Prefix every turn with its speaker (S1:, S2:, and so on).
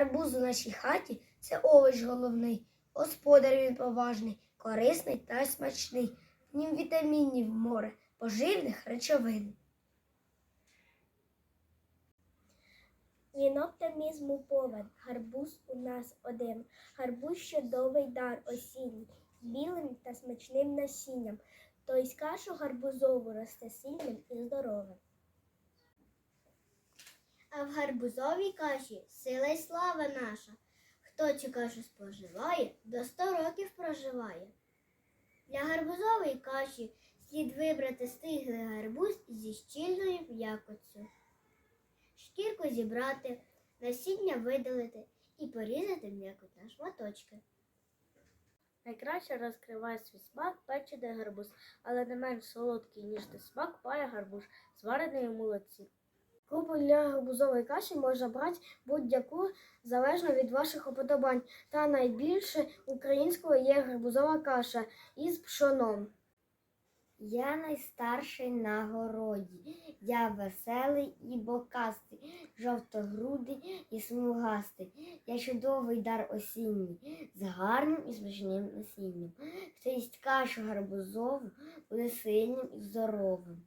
S1: Гарбуз у нашій хаті це овоч головний. Господар він поважний, корисний та смачний. В нім вітамінів море, поживних речовин.
S2: Він оптимізму повен, гарбуз у нас один. Гарбуз чудовий дар осінній, з білим та смачним насінням. Той з кашу гарбузову росте сильним і здоровим.
S3: Гарбузовій каші сила й слава наша. Хто цю кашу споживає, до сто років проживає. Для гарбузової каші слід вибрати стиглий гарбуз зі щільною м'якоцю. Шкірку зібрати, насіння видалити і порізати м'якоть на шматочки.
S2: Найкраще розкриває свій смак печений гарбуз, але не менш солодкий, ніж той смак пає гарбуз, зварений у молоці. Крупу для гарбузової каші можна брати будь-яку залежно від ваших уподобань. Та найбільше українською є гарбузова каша із пшоном.
S1: Я найстарший на городі. Я веселий і бокастий, жовтогрудий і смугастий. Я чудовий дар осінній, з гарним і смачним насінням. Хто їсть кашу гарбузову, буде сильним і здоровим.